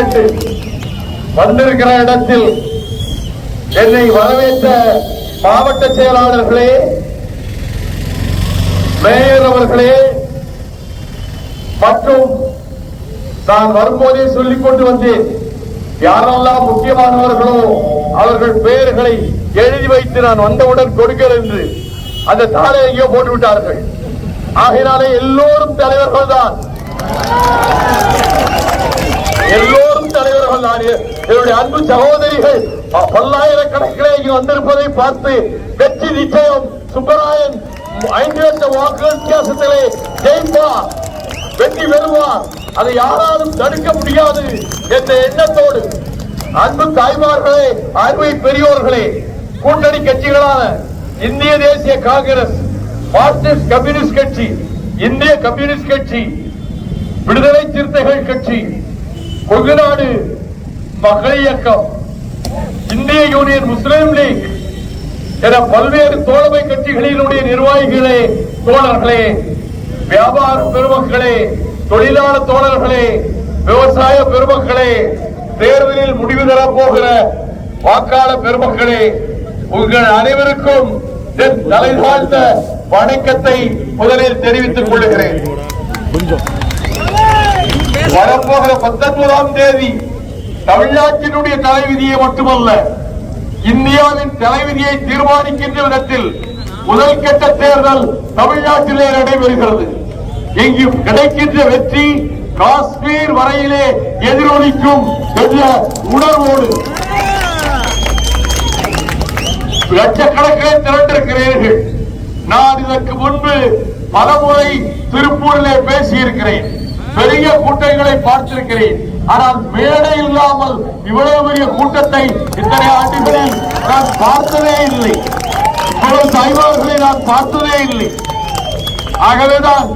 கேட்டு வந்திருக்கிற இடத்தில் என்னை வரவேற்ற மாவட்ட செயலாளர்களே மேயர் அவர்களே மற்றும் நான் வரும்போதே சொல்லிக் கொண்டு வந்தேன் யாரெல்லாம் முக்கியமானவர்களோ அவர்கள் பெயர்களை எழுதி வைத்து நான் வந்தவுடன் கொடுக்கிறேன் என்று. அந்த தாளை எங்கேயோ போட்டு விட்டார்கள் ஆகையினாலே எல்லோரும் தலைவர்கள் தான் எல்லோரும் தலைவர்கள் தான் என்னுடைய அன்பு சகோதரிகள் பல்லாயிரக்கணக்கிலே இங்கு வந்திருப்பதை பார்த்து வெற்றி நிச்சயம். சுப்பராயன் ஐந்து லட்சம் வாக்குகள் வித்தியாசத்திலே ஜெயிப்பார் வெற்றி பெறுவார் அதை யாராலும் தடுக்க முடியாது என்ற எண்ணத்தோடு அன்பு தாய்மார்களே அருமை பெரியோர்களே கூட்டணி கட்சிகளான இந்திய தேசிய காங்கிரஸ் மார்க்சிஸ்ட் கம்யூனிஸ்ட் கட்சி இந்திய கம்யூனிஸ்ட் கட்சி விடுதலை சிறுத்தைகள் கட்சி கொங்குநாடு மக்கள் இயக்கம் இந்திய யூனியன் முஸ்லிம் லீக் என பல்வேறு தோழமை கட்சிகளினுடைய நிர்வாகிகளே தோழர்களே வியாபார பெருமக்களே தொழிலாளர் தோழர்களே விவசாய பெருமக்களே தேர்தலில் முடிவு தரப் போகிற வாக்காளர் பெருமக்களே உங்கள் அனைவருக்கும் என் தலை வணக்கத்தை முதலில் தெரிவித்துக் கொள்கிறேன். வரப்போகிற பத்தொன்பதாம் தேதி தமிழ்நாட்டினுடைய தலைவிதியை மட்டுமல்ல இந்தியாவின் தலைவிதியை தீர்மானிக்கின்ற விதத்தில் முதல் கட்ட தேர்தல் தமிழ்நாட்டிலே நடைபெறுகிறது. இங்கு கிடைக்கின்ற வெற்றி காஷ்மீர் வரையிலே எதிரொலிக்கும் என்ற உணர்வோடு. லட்சக்கணக்கே திரண்டிருக்கிறீர்கள். நான் இதற்கு முன்பு பலமுறை திருப்பூரிலே பேசியிருக்கிறேன். பெரிய கூட்டங்களை பார்த்திருக்கிறேன். ஆனால் மேடை இல்லாமல் இவ்வளவு பெரிய கூட்டத்தை இத்தனை ஆண்டுகளில் நான் பார்த்ததே இல்லை. இவ்வளவு தாய்மார்களை நான் பார்த்ததே இல்லை. ஆகவேதான்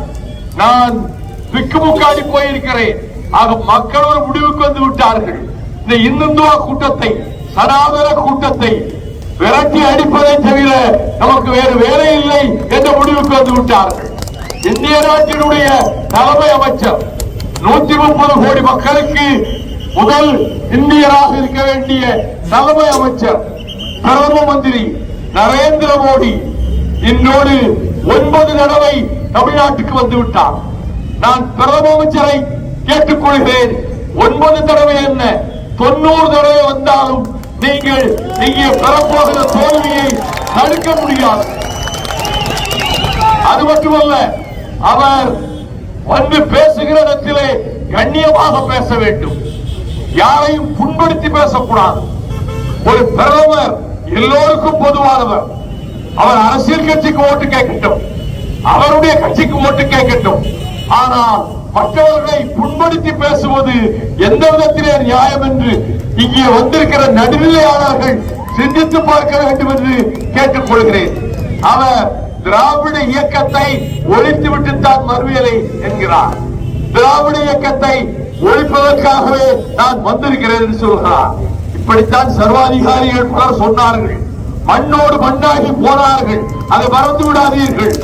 நான் திக்குமுக்காடி போயிருக்கிறேன். ஆக மக்கள் ஒரு முடிவுக்கு வந்து விட்டார்கள். இந்த இந்துத்துவ கூட்டத்தை சனாதன கூட்டத்தை விரட்டி அடிப்பதை தவிர நமக்கு வேறு வேலை இல்லை என்ற முடிவுக்கு வந்து விட்டார்கள். இந்திய நாட்டினுடைய தலைமை அமைச்சர் நூத்தி முப்பது கோடி மக்களுக்கு முதல் இந்தியராக இருக்க வேண்டிய தலைமை அமைச்சர் பிரதம மந்திரி நரேந்திர மோடி இன்னொரு ஒன்பது தடவை தமிழ்நாட்டுக்கு வந்து விட்டார். நான் பிரதம அமைச்சரை கேட்டுக்கொள்கிறேன். ஒன்பது தடவை என்ன? தொண்ணூறு தடவை வந்தாலும் நீங்கள் இங்கே பெறப்போகிற தோல்வியை தடுக்க முடியாது. அது மட்டுமல்ல அவர் வந்து பேசுகிற இடத்திலே கண்ணியமாக பேச வேண்டும். யாரையும் புண்படுத்தி பேசக்கூடாது. ஒரு பிரதமர் எல்லோருக்கும் பொதுவானவர். அவர் அரசியல் கட்சிக்கு ஓட்டு கேட்கட்டும். அவருடைய கட்சிக்கு ஓட்டு கேட்கட்டும். ஆனால் மற்றவர்களை புண்படுத்தி பேசுவது எந்த விதத்திலே நியாயம் என்று இங்கே வந்திருக்கிற நடுநிலையாளர்கள் சிந்தித்து பார்க்க வேண்டும் என்று கேட்டுக் கொள்கிறேன் அவர் திராவிட இயக்கத்தை ஒழித்து விட்டுத்தான் மறுவியலை என்கிறார். திராவிட இயக்கத்தை ஒழிப்பதற்காகவே நான் வந்திருக்கிறேன் என்று சொல்கிறார். இப்படித்தான் சர்வாதிகாரிகள் பலர் சொன்னார்கள். மண்ணோடு மண்ணாகி போனார்கள். அதை மறந்து விடாதீர்கள்.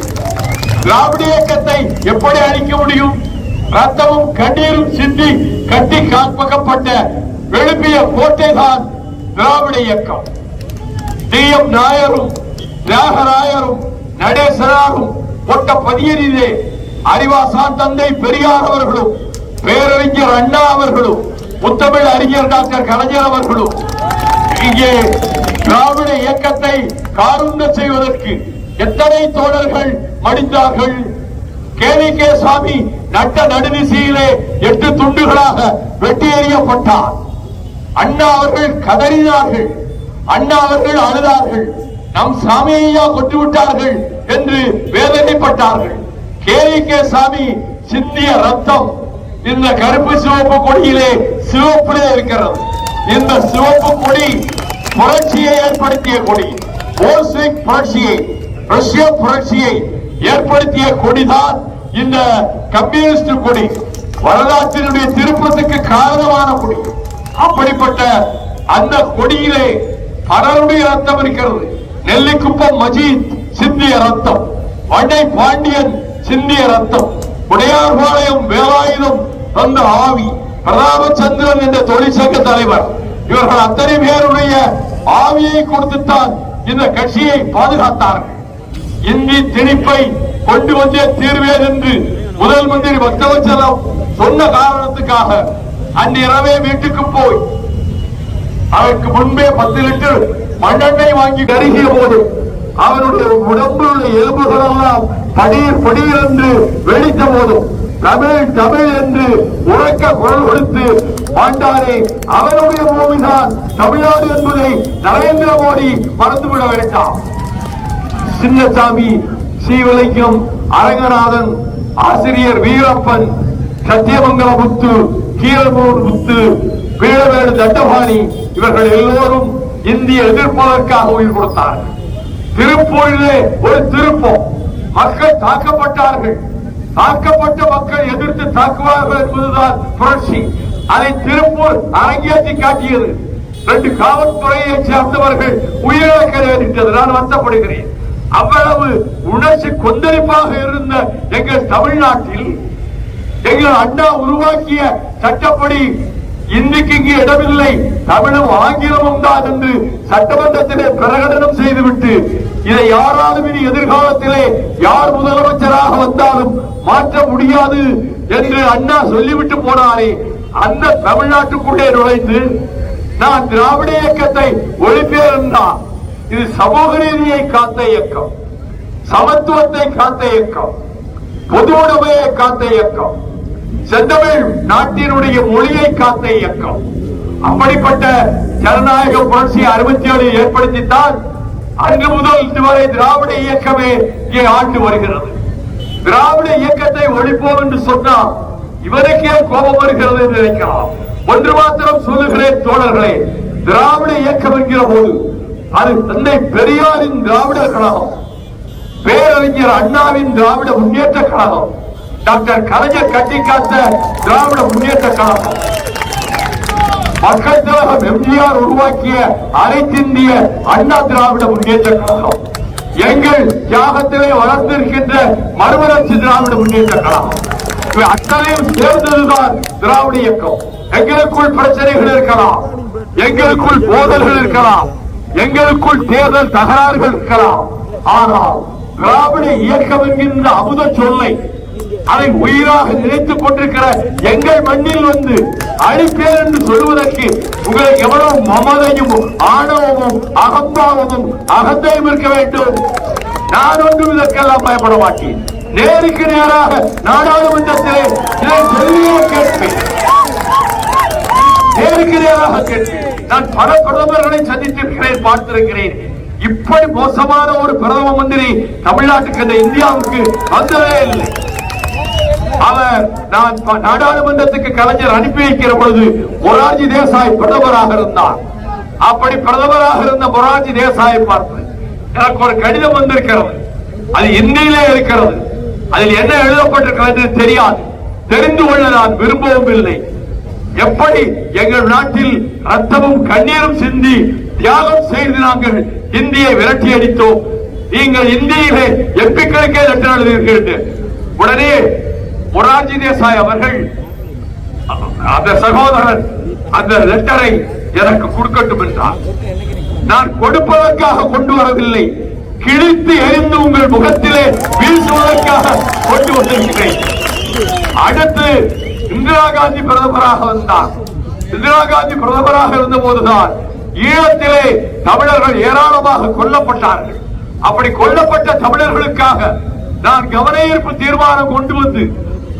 திராவிட இயக்கத்தை எப்படி அழிக்க முடியும்? ரத்தமும் கண்ணீரும் சிந்தி கட்டி காப்பக்கப்பட்ட எழுப்பிய கோட்டைதான் திராவிட இயக்கம். டி எம் நாயரும் தியாகராயரும் நடேசனாரும் தொட்ட பதியரிலே அறிவாசான் தந்தை பெரியார் அவர்களும் பேரறிஞர் அண்ணா அவர்களும் முத்தமிழ் அறிஞர் டாக்டர் கலைஞர் அவர்களும் இங்கே திராவிட இயக்கத்தை காருந்த செய்வதற்கு எத்தனை தோழர்கள் மடிந்தார்கள்? KV K. சாமி நட்ட நடுநிசையிலே எட்டு துண்டுகளாக வெட்டி எறியப்பட்டார் அண்ணா அவர்கள் கதறினார்கள். அண்ணா அவர்கள் அழுதார்கள். நம் சாமியையா கொண்டு விட்டார்கள் என்று வேதனைப்பட்டார்கள். கேவி கே சாமி சிந்திய ரத்தம் இந்த கருப்பு சிவப்பு கொடியிலே சிவப்பிலே இருக்கிறது. இந்த சிவப்பு கொடி புரட்சியை ஏற்படுத்திய கொடி போல்ஸ்விக் புரட்சியை ரஷ்ய புரட்சியை ஏற்படுத்திய கொடிதான் இந்த கம்யூனிஸ்ட் கொடி. வரலாற்றினுடைய திருப்பத்துக்கு காரணமான கொடி. அப்படிப்பட்ட அந்த கொடியிலே பலருடைய ரத்தம் இருக்கிறது. நெல்லிக்குப்பம் மஜீத் சிந்திய ரத்தம். வண்டை பாண்டியன் சிந்திய ரத்தம். உடையார்பாளையம் வேலாயுதம் தந்த ஆவி. பிரதாபச்சந்திரன் என்ற தொழிற்சங்க தலைவர். இவர்கள் அத்தனை பேருடைய ஆவியை கொடுத்துத்தான் இந்த கட்சியை பாதுகாத்தார்கள். இந்தி திணிப்பை கொண்டு வந்தே தீர்வேன் என்று முதல் மந்திரி பக்தவச்சலம் சொன்ன காரணத்துக்காக அந்நிரவே வீட்டுக்கு போய் அவருக்கு முன்பே பத்து லிட்டர் மண்ணெண்ணெய் வாங்கி கருகிய போது அவருடைய உடம்புடைய உள்ள எலும்புகள் எல்லாம் படீர் படீர் என்று வெடித்த போதும் தமிழ் தமிழ் என்று உறக்க குரல் கொடுத்து மாண்டாரே அவருடைய பூமிதான் தமிழ்நாடு என்பதை நரேந்திர மோடி மறந்துவிட வேண்டாம். சின்னசாமி ஸ்ரீவிலைக்கம் அரங்கநாதன் ஆசிரியர் வீரப்பன் சத்தியமங்கல முத்து கீழமூர் முத்து வீரவேடு தண்டபாணி இவர்கள் எல்லோரும் இந்திய எதிர்ப்பதற்காக உயிர் கொடுத்தார்கள். திருப்பூரிலே ஒரு திருப்பம். மக்கள் தாக்கப்பட்டார்கள். தாக்கப்பட்ட மக்கள் எதிர்த்து தாக்குவார்கள் என்பதுதான் புரட்சி. அதை திருப்பூர் அரங்கேற்றி காட்டியது. ரெண்டு காவல்துறையை சேர்ந்தவர்கள் உயிரிழக்க நேரிட்டது நான் வருத்தப்படுகிறேன். அவ்வளவு உணர்ச்சி கொந்தளிப்பாக இருந்த எங்கள் தமிழ்நாட்டில் எங்கள் அண்ணா உருவாக்கிய சட்டப்படி இன்றைக்கு இங்கு இடமில்லை. தமிழும் ஆங்கிலமும் தான் என்று சட்டமன்றத்திலே பிரகடனம் செய்துவிட்டு இதை யாராலும் இனி எதிர்காலத்திலே யார் முதலமைச்சராக வந்தாலும் மாற்ற முடியாது என்று அண்ணா சொல்லிவிட்டு போனாரே. அந்த தமிழ்நாட்டுக்குள்ளே நுழைந்து நான் திராவிட இயக்கத்தை ஒழிப்பேன் என்றான் இது சமூக நீதியை காத்த இயக்கம் சமத்துவத்தை காத்த இயக்கம் பொது உடைமையை காத்த இயக்கம். செந்தமிழ் நாட்டினுடைய மொழியை காத்த இயக்கம். அப்படிப்பட்ட ஜனநாயக புரட்சி அறுபத்தி ஏழு ஏற்படுத்தித்தான் அன்று முதல் இதுவரை திராவிட இயக்கமே இங்கே ஆண்டு வருகிறது. திராவிட இயக்கத்தை ஒழிப்போம் என்று சொன்னால் இவருக்கே கோபம் வருகிறது என்று நினைக்கலாம். ஒன்று மாத்திரம் சொல்லுகிறேன் தோழர்களே திராவிட இயக்கம் என்கிற போது அது தந்தை பெரியாரின் திராவிட கழகம் பேரறிஞர் அண்ணாவின் திராவிட முன்னேற்ற கழகம் டாக்டர் கலைஞர் கட்டி காத்த திராவிட முன்னேற்ற கழகம். மக்கள் திலகம் எம்ஜிஆர் உருவாக்கிய அனைத்திந்திய அண்ணா திராவிட முன்னேற்ற கழகம். எங்கள் தியாகத்திலே வளர்ந்திருக்கின்ற மறுமலர்ச்சி திராவிட முன்னேற்ற கழகம். அத்தனையும் சேர்ந்ததுதான் திராவிட இயக்கம். எங்களுக்குள் பிரச்சனைகள் இருக்கலாம் எங்களுக்குள் மோதல்கள் இருக்கலாம் எங்களுக்குள் தேர்தல் தகராறுகள் இருக்கலாம். ஆனால் திராவிட இயக்கம் என்கின்ற அமுத சொல்லை அதை உயிராக நினைத்துக் கொண்டிருக்கிற எங்கள் மண்ணில் வந்து அழிப்பேன் என்று சொல்வதற்கு உங்களுக்கு எவ்வளவு மமதையும் ஆணவமும் அகம்பாவமும் அகந்தையும் இருக்க வேண்டும். நான் ஒன்றும் இதற்கெல்லாம் பயப்பட மாட்டேன். நேருக்கு நேராக நாடாளுமன்றத்திலே இதை சொல்லியே கேட்பேன். நேருக்கு நேராக கேட்பேன். நான் பல பிரதமர்களை சந்தித்திருக்கிறேன் பார்த்திருக்கிறேன். இப்படி மோசமான ஒரு பிரதம மந்திரி தமிழ்நாட்டுக்கு இந்த இந்தியாவுக்கு வந்ததே இல்லை. அவர் நான் நாடாளுமன்றத்துக்கு கலைஞர் அனுப்பி வைக்கிற பொழுது மொரார்ஜி தேசாய் பிரதமராக இருந்தார். அப்படி பிரதமராக இருந்த மொரார்ஜி தேசாயை பார்த்து எனக்கு ஒரு கடிதம் வந்திருக்கிறது. அது இந்தியிலே இருக்கிறது. அதில் என்ன எழுதப்பட்டிருக்கிறது தெரியாது. தெரிந்து கொள்ள நான் விரும்பவும் இல்லை. எப்படி எங்கள் நாட்டில் ரத்தமும் கண்ணீரும் சிந்தி தியாகம் செய்து நாங்கள் இந்தியை விரட்டி அடித்தோம்? நீங்கள் இந்தியிலே எம்பிக்களுக்கே லெட்டர் எழுதியிருக்கிறீர்கள். உடனே மொரார்ஜி தேசாய் அவர்கள் அந்த சகோதரன் அந்த லெட்டரை எனக்கு கொடுக்கட்டும் என்றார். நான் கொடுப்பதற்காக கொண்டு வரவில்லை. கிழித்து எரிந்து உங்கள் முகத்திலே வீசுவதற்காக கொண்டு வந்திருக்கிறேன். அடுத்து இந்திரா காந்தி பிரதமராக வந்தார். இந்திரா காந்தி பிரதமராக இருந்த போதுதான் ஈழத்திலே தமிழர்கள் ஏராளமாக கொல்லப்பட்டார்கள். அப்படி கொல்லப்பட்ட தமிழர்களுக்காக நான் கவன ஈர்ப்பு தீர்மானம் கொண்டு வந்து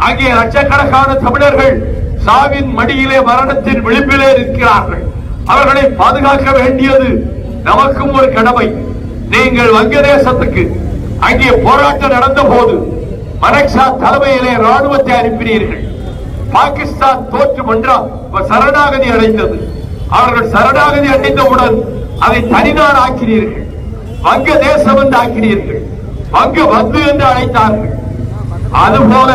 அங்கே லட்சக்கணக்கான தமிழர்கள் சாவின் மடியிலே மரணத்தின் விளிம்பிலே இருக்கிறார்கள் அவர்களை பாதுகாக்க வேண்டியது நமக்கும் ஒரு கடமை. நீங்கள் வங்கதேசத்துக்கு அங்கே போராட்டம் நடந்த போது மனக்ஷா தலைமையிலே ராணுவத்தை அனுப்பினீர்கள். பாகிஸ்தான் தோற்று மன்றம் சரணாகதி அடைந்தது. அவர்கள் சரணாகதி அடைந்தவுடன் அதை தனிநாடு ஆக்கினீர்கள். வங்க தேசம் என்று ஆக்கினீர்கள். வங்க வந்து என்று அழைத்தார்கள். அதுபோல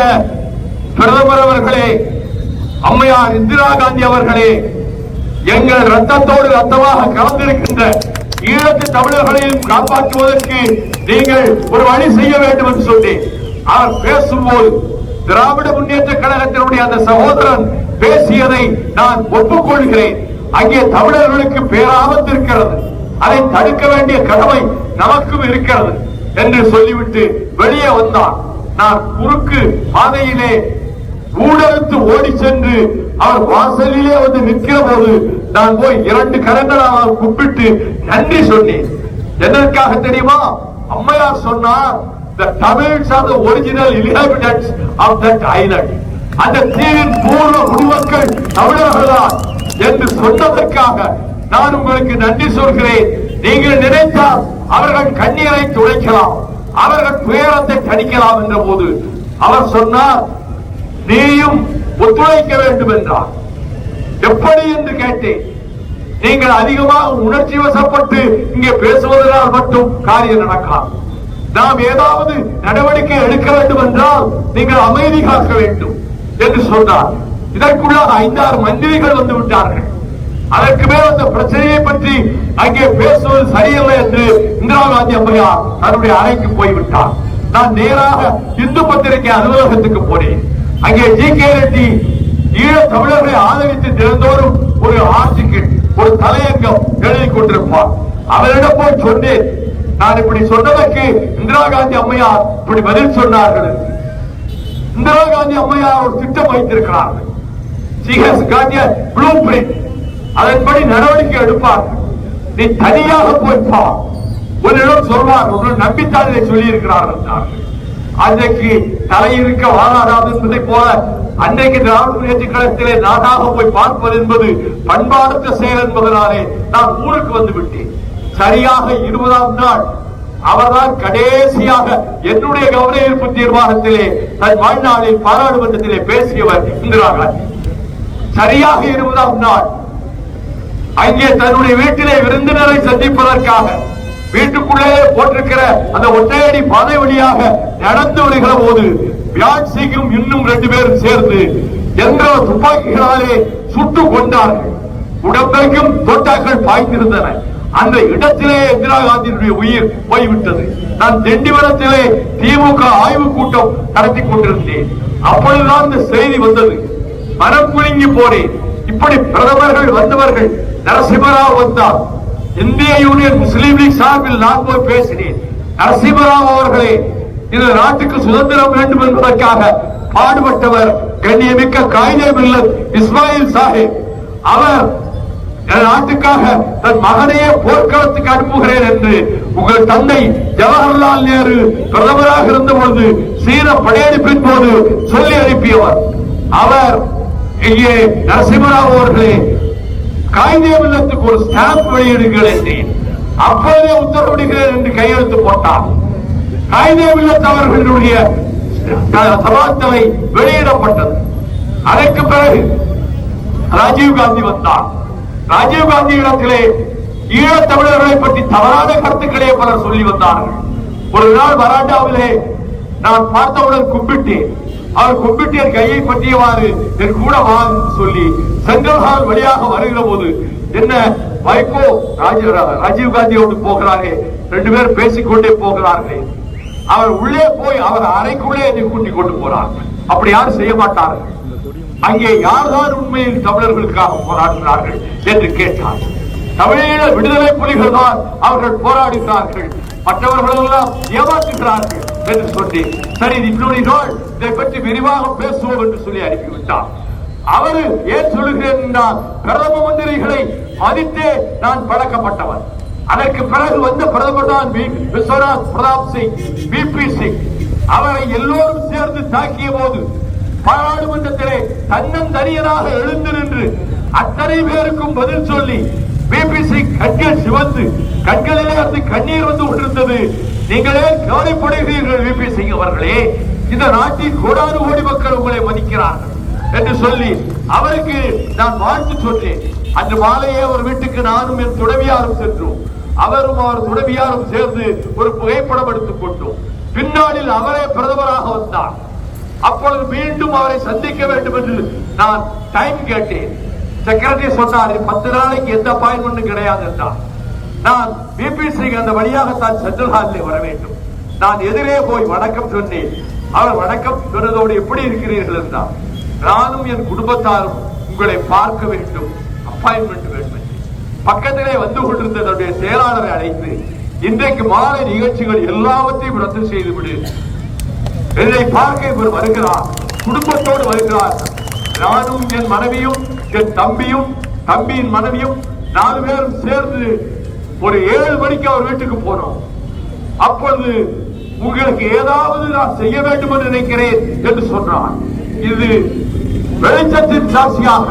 பிரதமர் அவர்களே அம்மையார் இந்திரா காந்தி அவர்களே எங்கள் ரத்தத்தோடு ரத்தமாக கலந்திருக்கின்ற ஈழத்து தமிழர்களையும் காப்பாற்றுவதற்கு நீங்கள் ஒரு வழி செய்ய வேண்டும் என்று சொல்லி அவர் பேசும்போது திராவிட முன்னேற்ற கழகத்தினுடைய அந்த சகோதரன் பேசியதை நான் ஒப்புக்கொள்கிறேன். அங்கே தமிழர்களுக்கு பேராபத்து இருக்கிறது. அதை தடுக்க வேண்டிய கடமை நமக்கும் இருக்கிறது என்று சொல்லிவிட்டு வெளியே வந்தான். நான் குறுக்கு பாதையிலே ஊடகத்து ஓடி சென்று அவர் வாசலிலே வந்து நிற்கிற போது நான் போய் இரண்டு கரங்களை அவர் கூப்பிட்டு நன்றி சொன்னேன். எதற்காக தெரியுமா? அம்மையார் சொன்னார் the Tamils are the original inhabitants of that island. அந்த தீவின் பூர்வ குடிமக்கள் தமிழர்கள்தான் என்று சொன்னதற்காக நான் உங்களுக்கு நன்றி சொல்கிறேன். நீங்கள் நினைத்தால் அவர்கள் கண்ணீரை துடைக்கலாம் அவர்கள் துயரத்தை தணிக்கலாம் என்ற போது அவர் சொன்னார் நீயும் ஒத்துழைக்க வேண்டும் என்றார் எப்படி என்று கேட்டேன். நீங்கள் அதிகமாக உணர்ச்சி வசப்பட்டு இங்கே பேசுவதனால் மட்டும் காரியம் நடக்காது. நாம் ஏதாவது நடவடிக்கை எடுக்க வேண்டும் என்றால் நீங்கள் அமைதி காக்க வேண்டும் என்று சொன்னார். இதற்குள்ளாக ஐந்தாறு மந்திரிகள் வந்து விட்டார்கள். அதற்கு மேல் அந்த பிரச்சனையை பற்றி அங்கே பேசுவது சரியில்லை என்று இந்திரா காந்தி அம்மையார் தன்னுடைய அறைக்கு போய்விட்டார். நான் நேராக இந்து பத்திரிகை அலுவலகத்துக்கு போனேன். அங்கே ஜி கே ரெட்டி ஈழ தமிழர்களை ஆதரித்து தினந்தோறும் ஒரு ஆட்சிக்கு ஒரு தலையங்கம் எழுதி கொண்டிருப்பார். அவரிடம் போய் சொன்னேன். நான் இப்படி சொன்னதற்கு இந்திரா காந்தி அம்மையார் இப்படி பதில் சொன்னார்கள் இந்திரா காந்தி அம்மையார் ஒரு திட்டம் வைத்திருக்கிறார்கள். she has ப்ளூ பிரிண்ட் அதன்படி நடவடிக்கை எடுப்பார்கள் நீ தனியாக போய்ப்பா உன்னிடம் சொல்வார். ஒரு நம்பித்தான் இதை சொல்லி இருக்கிறார்கள் அன்றைக்கு தலையிருக்க வாழாதாது என்பதை போல அன்றைக்கு திராவிட முன்னேற்ற கழகத்திலே நாடாக போய் பார்ப்பது என்பது பண்பாடுத்த செயல் என்பதனாலே நான் ஊருக்கு வந்து விட்டேன். சரியாக இருபதாம் நாள் அவர்தான் கடைசியாக என்னுடைய கவன ஈர்ப்பு தீர்மானத்திலே தன் வாழ்நாளில் பாராளுமன்றத்திலே பேசியவர் இந்திரா காந்தி. சரியாக இருபதாம் நாள் அங்கே தன்னுடைய வீட்டிலே விருந்தினரை சந்திப்பதற்காக வீட்டுக்குள்ளே போட்டிருக்கிற அந்த ஒற்றையடி பாதை வழியாக நடந்து வருகிற போது வியாட்சிக்கும் இன்னும் ரெண்டு பேரும் சேர்ந்து என்ற துப்பாக்கிகளாலே சுட்டு கொண்டார்கள். உடம்பைக்கும் தோட்டாக்கள் பாய்ந்திருந்தன. அந்த இடத்திலே இந்திரா காந்தியினுடைய உயிர் போய்விட்டது. நான் திண்டிவனத்திலே திமுக ஆய்வு கூட்டம் நடத்தி கொண்டிருந்தேன். அப்பொழுதுதான் இந்த செய்தி வந்தது. மனம் குலுங்கி போனேன். இப்படி பிரதமர்கள் வந்தவர்கள் நரசிம்மராவ் வந்தார். இந்திய யூனியன் முஸ்லீம் லீக் சார்பில் நான் போய் பேசினேன். நரசிம்மராவ் அவர்களே இந்த நாட்டுக்கு சுதந்திரம் வேண்டும் என்பதற்காக பாடுபட்டவர் கண்ணியமிக்க காயிதே மில்லத் இஸ்மாயில் சாஹிப். அவர் என் நாட்டுக்காக தன் மகனையே போர்க்களத்துக்கு அனுப்புகிறேன் என்று உங்கள் தந்தை ஜவஹர்லால் நேரு பிரதமராக இருந்த பொழுது சீன படையெடுப்பின் போது சொல்லி அனுப்பியவர். அவர் இங்கே நரசிம்மராவ் அவர்களே காயிதே மில்லத்துக்கு ஒரு ஸ்டாம்ப் வெளியிடுங்கள் என்றேன் அப்போதே உத்தரவிடுகிறேன் என்று கையெழுத்து போட்டார். காயிதே மில்லத் அவர்களுடைய சபாத்தலை வெளியிடப்பட்டது. அதற்கு பிறகு ராஜீவ் காந்தி வந்தார். ராஜீவ் காந்தி இடத்திலே ஈழத் தமிழர்களை பற்றி தவறான கருத்துக்களே பலர் சொல்லி வந்தார்கள். ஒரு நாள் வராண்டாவிலே நான் பார்த்தவுடன் கும்பிட்டேன். அவர் கும்பிட்டு என் கையை பற்றியவாறு என் கூட வா சொல்லி செங்கல்ஹால் வழியாக வருகிற போது என்ன வைகோ ராஜீவ் ராஜீவ் காந்தியோடு போகிறாரே ரெண்டு பேரும் பேசிக்கொண்டே போகிறார்களே. அவர் உள்ளே போய் அவர் அறைக்குள்ளே என்னை கூட்டிக் கொண்டு போறார். அப்படி யாரும் செய்ய மாட்டார்கள். அங்கே யார்தான் உண்மையில் தமிழர்களுக்காக போராடுகிறார்கள் என்று கேட்டார். தமிழீழ விடுதலை புலிகள் தான் அவர்கள் போராடுகிறார்கள் மற்றவர்கள் எல்லாம் ஏமாற்றுகிறார்கள் என்று சொல்லி சரி இன்னொரு நாள் இதை பற்றி விரிவாக பேசுவோம் என்று சொல்லி அனுப்பிவிட்டார். அவரு ஏன் சொல்லுகிறேன் என்றால் பிரதம மந்திரிகளை மதித்தே நான் பழக்கப்பட்டவர் அதற்கு பிறகு வந்த பிரதமர் தான் விஸ்வநாத் பிரதாப் சிங் பி பி. சிங். அவரை எல்லோரும் சேர்ந்து தாக்கிய போது பாராளுமன்றத்திலே தன்னந்தனியனாக எழுந்து நின்று அத்தனை பேருக்கும் பதில் சொல்லி பிபிசி கண்கள் சிவந்து கண்களிலே இருந்து கண்ணீர் வந்து கொண்டிருந்தது. நீங்களே கவலைப்படுகிறீர்கள் பிபிசி அவர்களே? இந்த நாட்டில் கோடாறு கோடி மக்கள் உங்களை மதிக்கிறார்கள் என்று சொல்லி அவருக்கு நான் வாழ்த்து சொன்னேன். அன்று மாலையே அவர் வீட்டுக்கு நானும் என் துணைவியாரும் சென்றோம். அவரும் அவர் துணைவியாரும் சேர்ந்து ஒரு புகைப்படம் எடுத்துக் கொண்டோம். பின்னாளில் அவரே பிரதமராக வந்தார். அப்பொழுது மீண்டும் அவரை சந்திக்க வேண்டும் என்று நான் டைம் கேட்டேன். செக்ரட்டரி சொன்னார் பத்து நாளைக்கு எந்த அப்பாயின்மெண்ட் கிடையாது என்றார். நான் பிபி சிங் அந்த வழியாக தான் சென்ட்ரல் ஹாலில் வர வேண்டும். நான் எதிரே போய் வணக்கம் சொன்னேன். அவர் வணக்கம் சொன்னதோடு எப்படி இருக்கிறீர்கள் என்றால் நானும் என் குடும்பத்தாரும் உங்களை பார்க்க வேண்டும் அப்பாயின்மெண்ட் வேண்டும் பக்கத்திலே வந்து கொண்டிருந்த தன்னுடைய செயலாளரை அழைத்து இன்றைக்கு மாலை நிகழ்ச்சிகள் எல்லாவற்றையும் ரத்து செய்துவிடு. என்னை பார்க்க இவர் வருகிறார் குடும்பத்தோடு வருகிறார். நானும் என் மனைவியும் என் தம்பியும் தம்பியின் மனைவியும் நாலு பேரும் சேர்ந்து ஒரு ஏழு மணிக்கு அவர் வீட்டுக்கு போனோம். அப்பொழுது உங்களுக்கு ஏதாவது நான் செய்ய வேண்டும் என்று நினைக்கிறேன் என்று சொன்னார். இது வெளிச்சத்தின் சாட்சியாக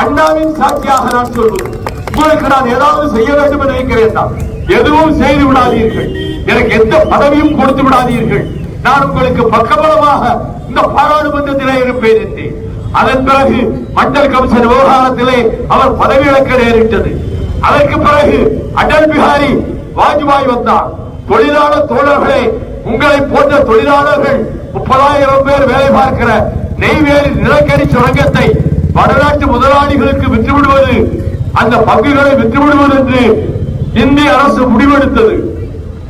அண்ணாவின் சாட்சியாக நான் சொல்வது. உங்களுக்கு நான் ஏதாவது செய்ய வேண்டும் என்று நினைக்கிறேன் தான். எதுவும் செய்து விடாதீர்கள். எனக்கு எந்த பதவியும் கொடுத்து விடாதீர்கள். நான் உங்களுக்கு பக்கபலமாக இந்த பாராளுமன்றத்திலே இருப்பேன் என்றேன். அதன் பிறகு மண்டல் கமிஷன் விவகாரத்திலே அவர் பதவி இழக்க நேரிட்டது. அதற்கு பிறகு அடல் பிஹாரி வாஜ்பாய் வந்தார். தொழிலாளர் தோழர்களே உங்களை போன்ற தொழிலாளர்கள் முப்பதாயிரம் பேர் வேலை பார்க்கிற நெய்வேலி நிலக்கரி சுரங்கத்தை வடநாட்டு முதலாளிகளுக்கு விற்றுவிடுவது அந்த பங்குகளை விற்றுவிடுவது என்று இந்திய அரசு முடிவெடுத்தது.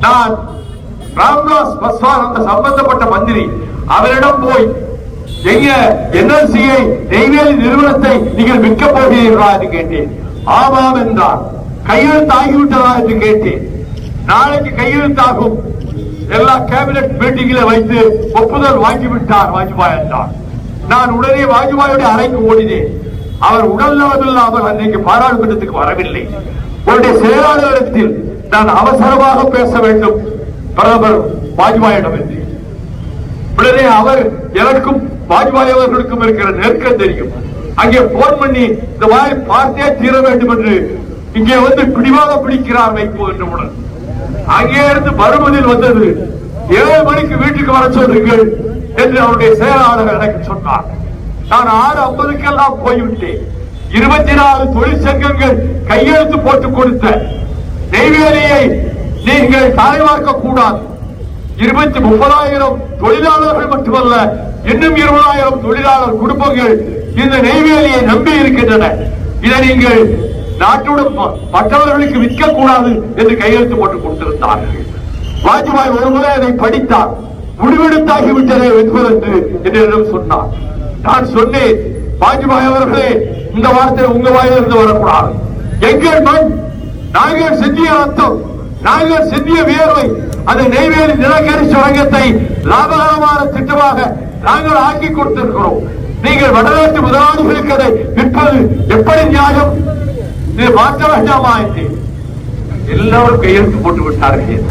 நான் ராம்தாஸ் பஸ்வான் அந்த சம்பந்தப்பட்ட மந்திரி. அவரிடம் போய் எங்க என்எல்சியை நெய்வேலி நிறுவனத்தை நீங்கள் விற்க போகிறீர்களா என்று கேட்டேன். ஆமாம் என்றார். கையெழுத்து ஆகிவிட்டதா என்று கேட்டேன். நாளைக்கு கையெழுத்தாகும். எல்லா கேபினட் மீட்டிங்ல வைத்து ஒப்புதல் வாங்கிவிட்டார் வாஜ்பாய் நான் உடனே வாஜ்பாயுடைய அறைக்கு ஓடினேன். அவர் உடல் நலமில்லாமல் அன்றைக்கு பாராளுமன்றத்துக்கு வரவில்லை. உன்னுடைய செயலாளரிடத்தில் நான் அவசரமாக பேச வேண்டும். பிரதமர் வாஜ்பாயிடம் என்று. உடனே அவர் எனக்கும் வாஜ்பாய் அவர்களுக்கும் இருக்கிற நெருக்கம் தெரியும். அங்கே போன் பண்ணி இந்த மாதிரி பார்த்தே தீர வேண்டும் என்று இங்கே வந்து பிடிவாக பிடிக்கிறார் வைகோ என்று உடன் அங்கே இருந்து மறுபதில் வந்தது. ஏழு மணிக்கு வீட்டுக்கு வர சொல்லுங்கள் என்று அவருடைய செயலாளர் எனக்கு சொன்னார். நான் ஆறு ஐம்பதுக்கெல்லாம் போய்விட்டேன். இருபத்தி நாலு தொழிற்சங்கங்கள் கையெழுத்து போட்டு கொடுத்த நெய்வேலியை நீங்கள் தலைவார்க்க கூடாது. இருபத்தி முப்பதாயிரம் தொழிலாளர்கள் மட்டுமல்ல இன்னும் இருபதாயிரம் தொழிலாளர் குடும்பங்கள் இந்த நெய்வேலியை நம்பி இருக்கின்றன இதை நீங்கள் நாட்டோட மற்றவர்களுக்கு விற்க கூடாது என்று கையெழுத்து போட்டு கொடுத்திருந்தார்கள் வாஜ்பாய் ஒருமுறை அதை படித்தார். முடிவெடுத்தாகிவிட்டதே என்று என்னிடம் சொன்னார். நான் சொன்னேன் வாஜ்பாய் அவர்களே இந்த வார்த்தை உங்க வாயிலிருந்து வரக்கூடாது. எங்கள் மண் நாங்கள் செஞ்சிய ரத்தம் நாங்கள் செஞ்சிய வியர்வை அந்த நெய்வேலி நிலக்கரி சுரங்கத்தை லாபகரமான திட்டமாக நாங்கள் ஆக்கி கொடுத்திருக்கிறோம். நீங்கள் வடநாட்டு முதலாளிகளுக்கு அதை விற்பது எப்படி நியாயம்? இதை மாற்ற வேண்டாமா என்று எல்லாரும் கையெழுத்து போட்டு விட்டார்கள்.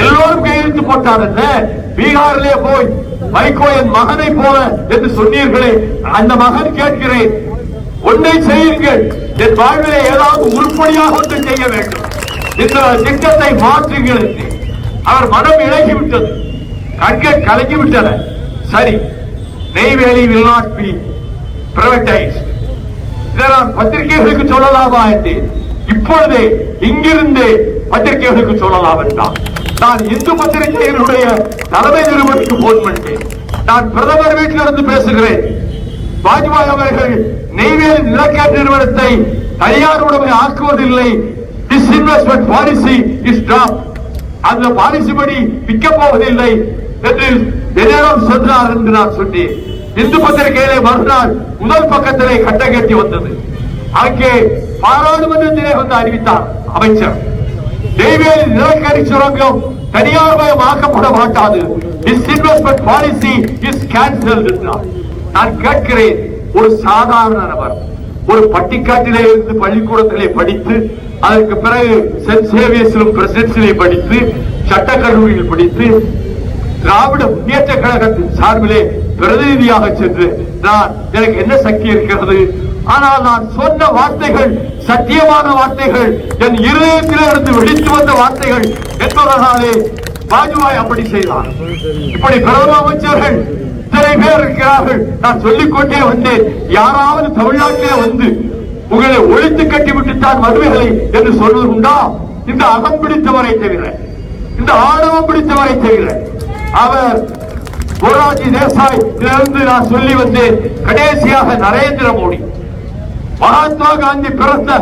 எல்லோரும் கையெழுத்து போட்டார்கள் பீகாரிலே போய் வைகோ என் மகனை போல என்று சொன்னீர்களே. அந்த மகன் கேட்கிறேன் ஒன்றை செய்யுங்கள். என் வாழ்விலே ஏதாவது உருப்படியாக ஒன்று செய்ய வேண்டும். இந்த திட்டத்தை மாற்றுங்கள் அவர் மனம் இழகிவிட்டது. கண்கள் கலங்கிவிட்டன. சரி Neyveli will be be privatized இதை நான் பத்திரிகைகளுக்கு சொல்லலாமா என்று இப்பொழுதே இங்கிருந்தே பத்திரிகைகளுக்கு சொல்லலாம் என்றான் நான் இந்து பத்திரிகைகளுடைய தலைமை நிறுவனத்துக்கு போன் பண்ணிட்டேன் நான் பிரதமர் வீட்டிலிருந்து பேசுகிறேன். வாஜ்பாய் அவர்கள் நெய்வேலி நிலக்கரி நிறுவனத்தை தனியார் உடமை ஆக்குவதில்லை. டிஸ்இன்வெஸ்ட்மெண்ட் பாலிசி இஸ் டிராப் அந்த பாலிசி படி விற்க போவதில்லை என்று என்னிடம் சொன்னார் என்று நான் சொன்னேன். இந்து பத்திரிகையிலே மறுநாள் முதல் பக்கத்திலே கட்ட கட்டி வந்தது. அங்கே பாராளுமன்றத்திலே வந்து அறிவித்தார் அமைச்சர். நெய்வேலி நிலக்கரி சுரங்கம் தனியார் மயமாக்கப்பட மாட்டாது டிஸ்இன்வெஸ்ட்மெண்ட் பாலிசி இஸ் கேன்சல் நான் கேட்கிறேன் ஒரு சாதாரண நபர் ஒரு பட்டிக்காட்டிலே இருந்து பள்ளிக்கூடத்திலே படித்து அதற்கு பிறகு சென்ட் சேவியர்ஸிலும் பிரசிடென்சிலே படித்து சட்டக்கல்லூரியில் படித்து திராவிட முன்னேற்ற கழகத்தின் சார்பிலே பிரதிநிதியாக சென்று நான் எனக்கு என்ன சக்தி இருக்கிறது? ஆனால் நான் சொன்ன வார்த்தைகள் சத்தியமான வார்த்தைகள் என் இருதயத்திலே இருந்து வெடித்து வந்த வார்த்தைகள் என்பதனாலே வாஜ்பாய் அப்படி செய்தார். இப்படி பிரதம அமைச்சர்கள் இத்தனை பேர் இருக்கிறார்கள். நான் சொல்லிக் கொண்டே வந்தேன். யாராவது தமிழ்நாட்டிலே வந்து உங்களை ஒழித்து கட்டி தான் வருவீர்களே என்று சொல்வது உண்டா? இந்த அகம் பிடித்தவரை தவிர இந்த ஆணவம் பிடித்தவரை தவிர அவர் மொராஜி தேசாய் இதிலிருந்து நான் சொல்லி வந்தேன் கடைசியாக நரேந்திர மோடி மகாத்மா காந்தி பிறந்த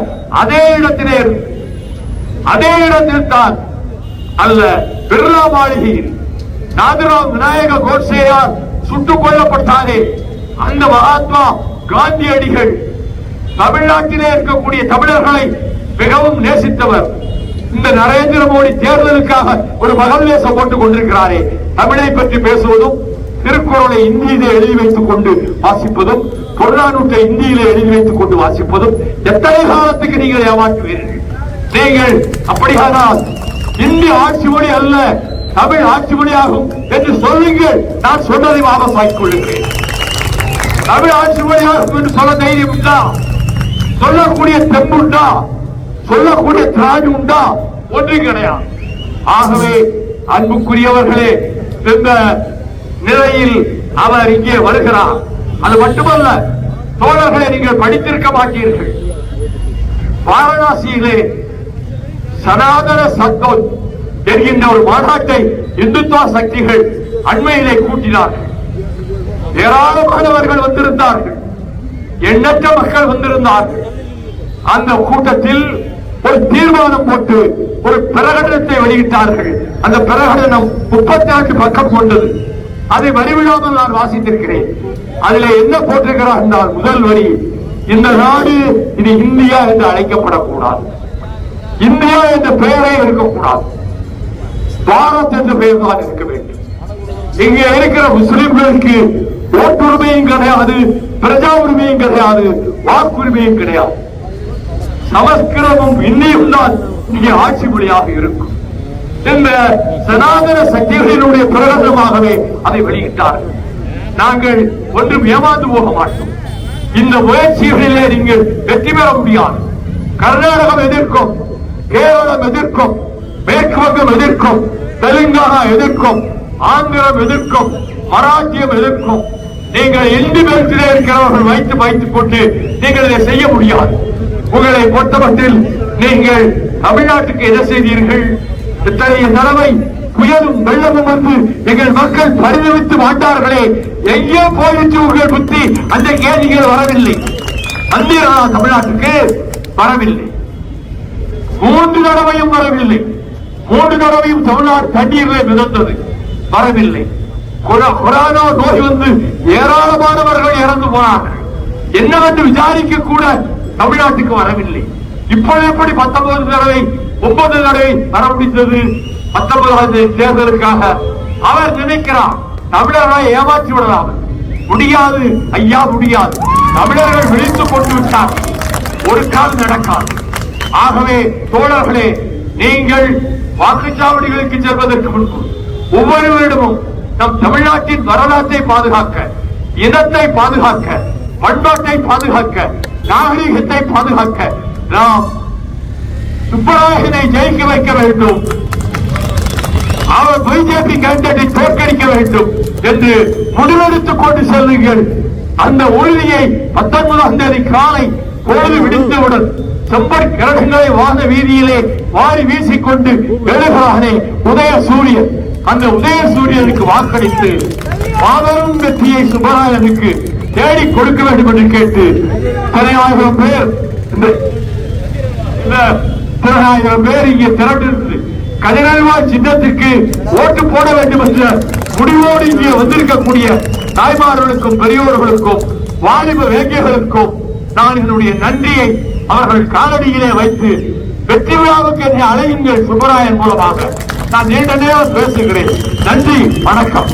அதே இடத்திலே அதே இடத்தில் தான் அல்ல பிர்லா மாளிகையில் நாதராம் விநாயக கோட்சேயார் சுட்டுக் கொல்லப்பட்டாரே. அந்த மகாத்மா காந்தியடிகள் தமிழ்நாட்டிலே இருக்கக்கூடிய தமிழர்களை மிகவும் நேசித்தவர். இந்த நரேந்திர மோடி தேர்தலுக்காக ஒரு மகள் வேஷம் போட்டுக் கொண்டிருக்கிறாரே. தமிழை பற்றி பேசுவதும் திருக்குறளை இந்தியிலே எழுதி வைத்துக் கொண்டு வாசிப்பதும் புறநானூற்றை இந்தியிலே எழுதி வைத்துக் கொண்டு வாசிப்பதும் எத்தனை காலத்துக்கு நீங்கள் ஏமாற்றுவீர்கள்? நீங்கள் அப்படியானால் இந்திய ஆட்சி மொழி அல்ல தமிழ் ஆட்சி மொழியாகும் என்று சொல்லுங்கள். நான் சொன்னதை வாபஸ் வாங்கிக் கொள்ளுகிறேன் தமிழ் ஆட்சி மொழியாகும் என்று சொல்ல தைரியம் உண்டா? சொல்லக்கூடிய தெம்பு உண்டா? சொல்லக்கூடிய திராணி உண்டா? ஒன்றும் கிடையாது. ஆகவே அன்புக்குரியவர்களே இந்த நிலையில் அவர் இங்கே வருகிறார். அது மட்டுமல்ல தோழர்களை நீங்கள் படித்திருக்க மாட்டீர்கள். வாரணாசியிலே சனாதன சங்கம் என்கின்ற ஒரு மாநாட்டை இந்துத்துவ சக்திகள் அண்மையிலே கூட்டினார்கள். ஏராளமானவர்கள் வந்திருந்தார்கள். எண்ணற்ற மக்கள் வந்திருந்தார்கள். அந்த கூட்டத்தில் ஒரு தீர்மானம் போட்டு ஒரு பிரகடனத்தை வெளியிட்டார்கள். அந்த பிரகடனம் முப்பத்தி ஆண்டு பக்கம் கொண்டது. அதை வரிவிழாமல் நான் வாசித்திருக்கிறேன். அதுல என்ன போட்டிருக்கிறார் என்றால் முதல் வரி இந்த நாடு இது இந்தியா என்று அழைக்கப்படக்கூடாது. இந்தியா என்ற பெயரே இருக்கக்கூடாது. பாரத் என்ற பெயர் தான் இருக்க வேண்டும். இங்கே இருக்கிற முஸ்லிம்களுக்கு ஓட்டுரிமையும் கிடையாது பிரஜா உரிமையும் கிடையாது வாக்குரிமையும் கிடையாது. சமஸ்கிருதமும் இன்னியும் தான் இங்கே ஆட்சி மொழியாக இருக்கும். இந்த சனாதன சக்திகளினுடைய பிரகடனமாகவே அதை வெளியிட்டார்கள். நாங்கள் ஒன்றும் ஏமாந்து போக மாட்டோம். இந்த முயற்சிகளிலே நீங்கள் வெற்றி பெற முடியாது. கர்நாடகம் எதிர்க்கும் கேரளம் எதிர்க்கும் மேற்கு வங்கம் எதிர்க்கும் தெலுங்கானா எதிர்க்கும் ஆந்திரம் எதிர்க்கும் மராட்டியம் எதிர்க்கும் நீங்கள் இந்தி பேரத்திலே இருக்கிறவர்கள் வைத்து வைத்துக் கொண்டு நீங்கள் இதை செய்ய முடியாது. உங்களை பொறுத்தமட்டில் நீங்கள் தமிழ்நாட்டுக்கு எதை செய்தீர்கள்? இத்தகைய தடவை புயலும் வெள்ளமும் வந்து எங்கள் மக்கள் பரிதவித்து மாட்டார்களே எங்கே போயிற்று உங்கள் புத்தி. அந்த கேதிகள் வரவில்லை. வந்தீர்களா தமிழ்நாட்டுக்கு வரவில்லை. மூன்று தடவையும் வரவில்லை. மூன்று தடவையும் தமிழ்நாடு தண்ணீரில் மிதந்தது. வரவில்லை. கொரோனா நோய் வந்து ஏராளமானவர்கள் இறந்து போனார்கள். என்னவென்று விசாரிக்க கூட தமிழ்நாட்டுக்கு வரவில்லை. இப்பொழுது எப்படி பத்தொன்பது தடவை ஒன்பது தடவை வர பத்தொன்பதாவது தேர்தலுக்காக. அவர் நினைக்கிறார் தமிழர்களை ஏமாற்றி விடலாம். முடியாது ஐயா முடியாது. தமிழர்கள் விழித்துக் கொண்டு விட்டார். ஒரு கால் நடக்காது. ஆகவே தோழர்களே நீங்கள் வாக்குச்சாவடிகளுக்கு செல்வதற்கு முன்பு ஒவ்வொருவரிடமும் நம் தமிழ்நாட்டின் வரலாற்றை பாதுகாக்க இனத்தை பாதுகாக்க பண்பாட்டை பாதுகாக்க நாகரீகத்தை பாதுகாக்க நாம் சுப்பராயனை ஜெயிக்க வைக்க வேண்டும். அவர் பிஜேபி கேண்டேட்டை தோற்கடிக்க வேண்டும் என்று முடிவெடுத்துக் கொண்டு செல்லுங்கள். அந்த உறுதியை பத்தொன்பதாம் தேதி காலை பொழுது விடுத்தவுடன் செம்பர் கிரகங்களை வாத வீதியிலே வாரி வீசிக்கொண்டு எழுகிறானே உதய சூரியன். அந்த உதய சூரியனுக்கு வாக்களித்து மாபெரும் வெற்றியை சுப்பராயனுக்கு தேடி கொடுக்க வேண்டும் என்று கேட்டு பதினாயிரம் பேர். இந்த இந்த பேர் இங்கே திரட்டிருந்து கதிரல்வா சின்னத்திற்கு ஓட்டு போட வேண்டும் என்ற முடிவோடு இங்கே வந்திருக்கக்கூடிய தாய்மார்களுக்கும் பெரியோர்களுக்கும் வாலிப வேங்கியர்களுக்கும் நான் என்னுடைய நன்றியை அவர்கள் காலடியிலே வைத்து வெற்றி விழாவுக்கு என்னை அழையுங்கள் சுப்பராயன் மூலமாக. நான் நீண்ட நேரம் பேசுகிறேன். நன்றி வணக்கம்.